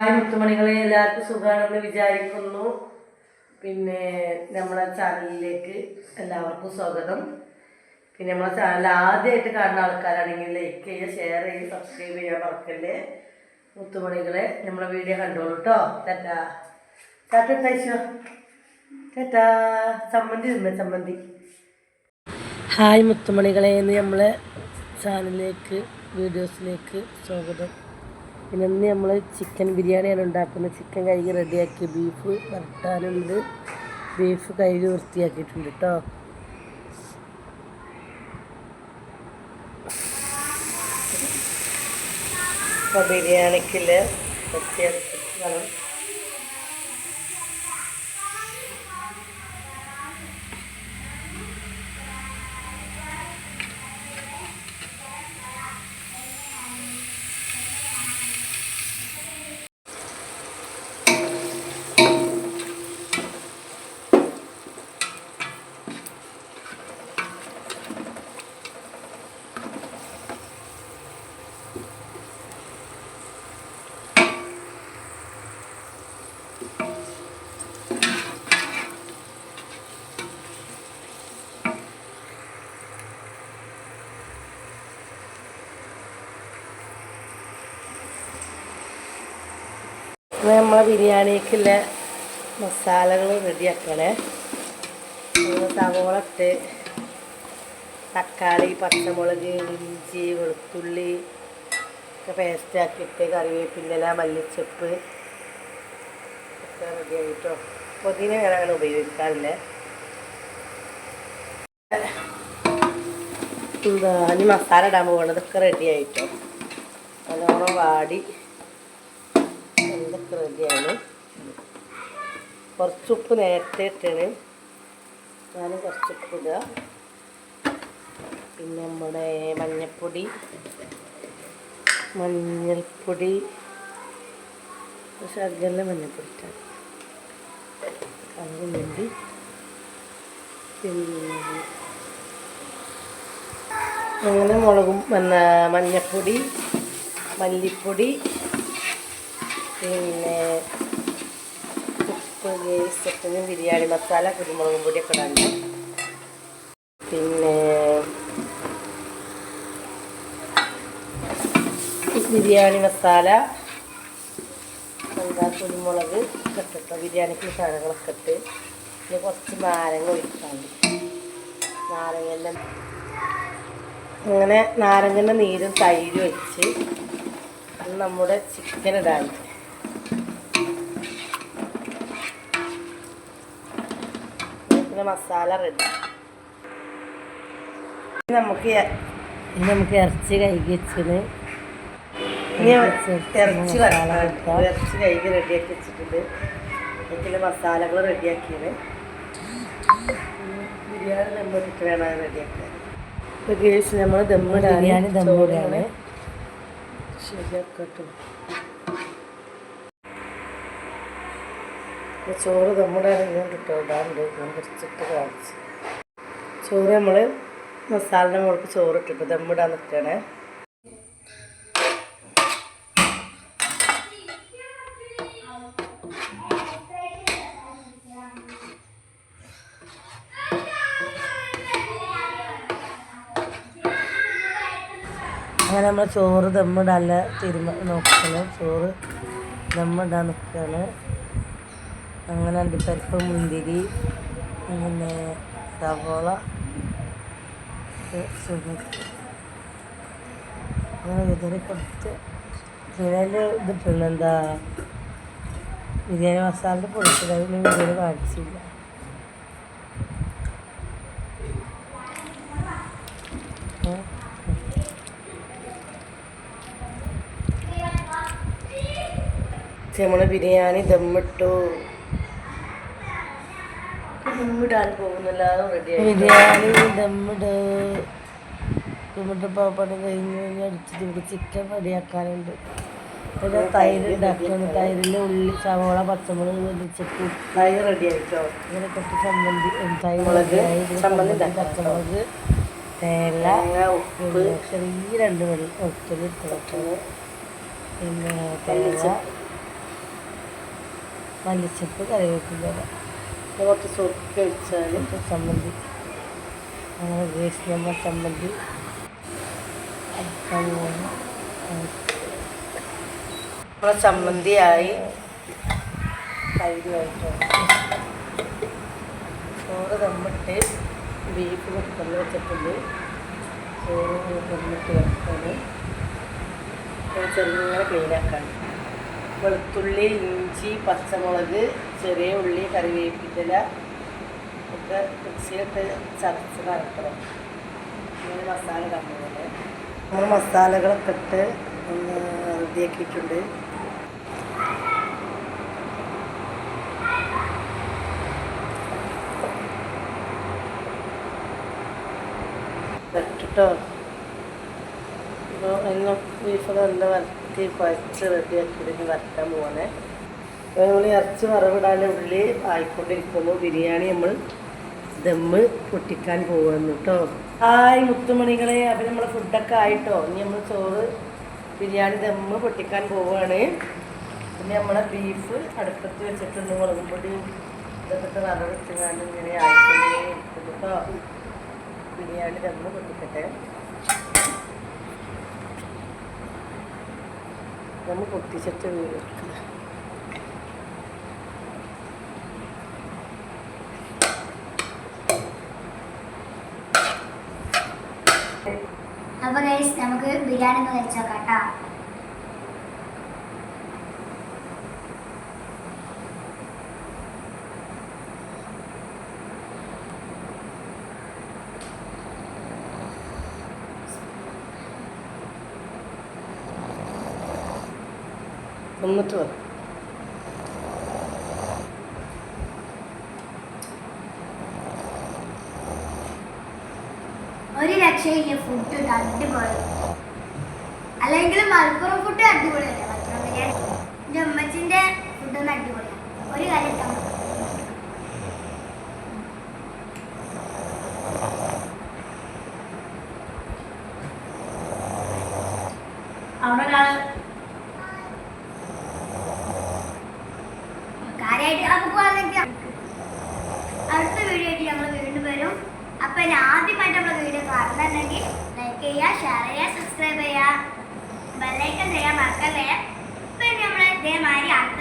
Hi മുത്തുമണികളെ എല്ലാവർക്കും സുഖമാണെന്ന് വിചാരിക്കുന്നു. പിന്നെ നമ്മളെ ചാനലിലേക്ക് എല്ലാവർക്കും സ്വാഗതം. പിന്നെ നമ്മളെ ചാനൽ ആദ്യമായിട്ട് കാണുന്ന ആൾക്കാരാണെങ്കിൽ ലൈക്ക് ചെയ്യുക ഷെയർ ചെയ്യുക സബ്സ്ക്രൈബ് ചെയ്യാൻ മറക്കല്ലേ? മുത്തുമണികളെ നമ്മളെ വീഡിയോ കണ്ടോളൂ കേട്ടോ ടാറ്റാ. ടാറ്റ കഴിച്ചോ ടാറ്റാ. ചമ്മന്തി തിന്ന ചമ്മന്തി? ഹായ് മുത്തുമണികളെ എന്ന് നമ്മളെ ചാനലിലേക്ക് വീഡിയോസിലേക്ക് സ്വാഗതം. പിന്നെ ഇന്ന് നമ്മൾ ചിക്കൻ ബിരിയാണിയാണ് ഉണ്ടാക്കുന്നത്. ചിക്കൻ കഴുകി റെഡിയാക്കി ബീഫ് വരട്ടാനുണ്ട്. ബീഫ് കഴുകി വൃത്തിയാക്കിയിട്ടുണ്ട് കേട്ടോ അപ്പോൾ വൃത്തിയാക്കി ഇന്ന് നമ്മളെ ബിരിയാണിക്കുള്ള മസാലകൾ റെഡിയാക്കണേ. സവോള ഇട്ട് തക്കാളി പച്ചമുളക് ഇഞ്ചി വെളുത്തുള്ളി ഒക്കെ പേസ്റ്റ് ആക്കിയിട്ട് കറിവേപ്പില മല്ലിച്ചപ്പ് ഒക്കെ റെഡി ആയിട്ടോ പുതിന ഞാൻ അങ്ങനെ ഉപയോഗിക്കാറില്ല. എന്താ ഇനി മസാല ഇടാൻ പോകണതൊക്കെ റെഡിയായിട്ടോ. നല്ലോണം വാടി. എന്തൊക്കെ റെഡിയാണ് കുറച്ച് ഉപ്പ് നേരത്തെ ഇട്ടാണ്. ഞാൻ കുറച്ച് ഉപ്പ് ഇടുക. പിന്നെ നമ്മുടെ മഞ്ഞൾപ്പൊടി മഞ്ഞൾപ്പൊടി പക്ഷെ ശകല മഞ്ഞൾപ്പൊടി ഇട്ടാൽ അതിന് വേണ്ടി അങ്ങനെ മുളകും മഞ്ഞപ്പൊടി മല്ലിപ്പൊടി പിന്നെ ഉപ്പ് വേസ്റ്റത്തിന് ബിരിയാണി മസാല കുരുമുളകും പൊടിയൊക്കെ ഇടാണ്ട്. പിന്നെ ബിരിയാണി മസാല എന്താ കുരുമുളക് ഇട്ടിട്ട് ബിരിയാണിക്ക് സാധനങ്ങളൊക്കെ ഇട്ട് പിന്നെ കുറച്ച് നാരങ്ങ ഒഴിക്കാണ്ട്. നാരങ്ങന്റെ അങ്ങനെ നാരങ്ങന്റെ നീരും തൈരും വെച്ച് നമ്മുടെ ചിക്കൻ ഇടാണ്ട്. പിന്നെ മസാല റെഡി നമുക്ക് ഇനി നമുക്ക് ഇറച്ചി കൈകി വെച്ചത് ഇറച്ചി ഇറച്ചി കൈകി റെഡിയാക്കി വെച്ചിട്ടുണ്ട്. ഇതിൽ മസാലകൾ റെഡിയാക്കിയത് ബിരിയാണി ദമ്മിട്ടിട്ട് വേണം റെഡിയാക്കാൻ ഇപ്പോൾ കേസ് നമ്മൾ ദമ്മിടാൻ ബിരിയാണി ദമ്മിടാണ്. ശരിയാക്കട്ടെ. ചോറ് നമ്മുടെ ഇങ്ങോട്ട് ഇട്ടോ ഇടാണ്ട് കുറച്ചിട്ട് കാണിച്ച്. ചോറ് നമ്മൾ മസാലയുടെ മുകളിൽ ചോറ് ഇട്ടിട്ട് ദമ്മിടാൻ നിൽക്കണേ അങ്ങനെ നമ്മൾ ചോറ് ദമ്മിടാല്ല തിരുമ നോക്കണം. ചോറ് ദമ്മിടാൻ നിൽക്കുകയാണ് അങ്ങനെ അണ്ടിപ്പരിപ്പ് മുന്തിരി പിന്നെ സവോള അങ്ങനെ വിതറി കൊടുത്ത് അതിൽ ഇതിട്ടുണ്ട് എന്താ ബിരിയാണി മസാലയുടെ പൊടിച്ചത് ഇതിന് വീഡിയോ കാണിച്ചില്ല? നമ്മൾ ബിരിയാണി ദമ്മിട്ടു. ദമ്മിടാൻ പോകുന്നല്ലാതെ റെഡി ബിരിയാണി ദമ്മിട്. ദമ്മിട്ട് പാപ്പാട് കഴിഞ്ഞ് കഴിഞ്ഞ് അടിച്ചിട്ട് ഇവിടെ ചിക്കൻ റെഡിയാക്കാനുണ്ട്. പിന്നെ തൈര് ഉണ്ടാക്കുകയാണ് തൈരിൽ ഉള്ളി സവോള പച്ചമുളക് വെളിച്ചപ്പ് തൈര് റെഡിയായിട്ടോ ഇങ്ങനെ കുറച്ച് ചമ്മന്തി തൈമുളക് ചമ്മന്തി പച്ചമുളക് തേങ്ങ ഉപ്പ്. ചെറിയ രണ്ട് വെള്ളി ഒത്തിരി ഇട്ട് വെക്കണം പിന്നെ തേങ്ങ മല്ലിച്ചപ്പ്. കറിവേപ്പില കുറച്ച് സുർക്ക ഒഴിച്ചാൽ ചമ്മന്തി. അങ്ങനെ നമ്മൾ ചമ്മന്തി. നമ്മളെ ചമ്മന്തിയായി തൈരുമായിട്ട്. ചോറ് തമ്മിട്ട് ബീഫ് കുക്കറിൽ വെച്ചിട്ടുണ്ട്. ചോറ് തമ്മിട്ട് വെക്കുന്നത് ചെറുങ്ങനെ ക്ലീനാക്കാണ്. വെളുത്തുള്ളി ഇഞ്ചി പച്ചമുളക് ചെറിയ ഉള്ളി കറിവേപ്പിക്കല ഒക്കെ മിക്സിയിട്ട് ചതച്ച് കറക്കണം ഇങ്ങനെ മസാല കണ്ടത് നമ്മൾ മസാലകളൊക്കെ ഇട്ട് ഒന്ന് റെഡിയാക്കിയിട്ടുണ്ട്. ഇട്ടിട്ടോ ഇപ്പോൾ എന്നും ബീഫ് നല്ല വരട്ടി കുഴച്ച് റെഡിയാക്കിയിട്ട് വരട്ടാൻ അപ്പോൾ നമ്മൾ ഇറച്ചി വറവിടാതെ ഉള്ളി ആയിക്കൊണ്ടിരിക്കുന്നു. ബിരിയാണി നമ്മൾ ദമ്മ് പൊട്ടിക്കാൻ പോകുന്നു കേട്ടോ ഹായ് മുത്തുമണികളെ. അപ്പം നമ്മളെ ഫുഡൊക്കെ ആയിട്ടോ? ഇനി നമ്മൾ ചോറ് ബിരിയാണി ദമ്മ് പൊട്ടിക്കാൻ പോവുകയാണ് പിന്നെ നമ്മളെ ബീഫ് അടുപ്പത്ത് വെച്ചിട്ടുണ്ട്. മുളകും പൊടിയും ഇതൊക്കെ വറവിട്ടുകാണ്ട് ഇങ്ങനെ കേട്ടോ ബിരിയാണി ദമ്മ് പൊട്ടിക്കട്ടെ. നമ്മൾ പൊട്ടിച്ചിട്ട് വെക്കുക അപ്പൊ ഗൈസ് നമുക്ക് ബിരിയാണി ഒന്ന് എന്നിട്ട് ഒരു രക്ഷയില്ല ഫുഡ് അടിപൊളി. അല്ലെങ്കിൽ മലപ്പുറം ഫുഡ് അടിപൊളിയല്ല? മലപ്പുറം ബിരിയാണി എന്റെ അമ്മച്ചിന്റെ ഫുഡ് ഒന്ന് അടിപൊളിയാണ് ഒരു കാര്യം അപ്പൊ ആദ്യമായിട്ട് നമ്മളെ വീഡിയോ കാണുന്നുണ്ടെങ്കിൽ ലൈക്ക് ചെയ്യുക ഷെയർ ചെയ്യുക സബ്സ്ക്രൈബ് ചെയ്യുക. ബെല്ലൈക്കൻ ചെയ്യാൻ ഇപ്പൊ ഇനി നമ്മൾ ഇതേമാതിരി അടുത്ത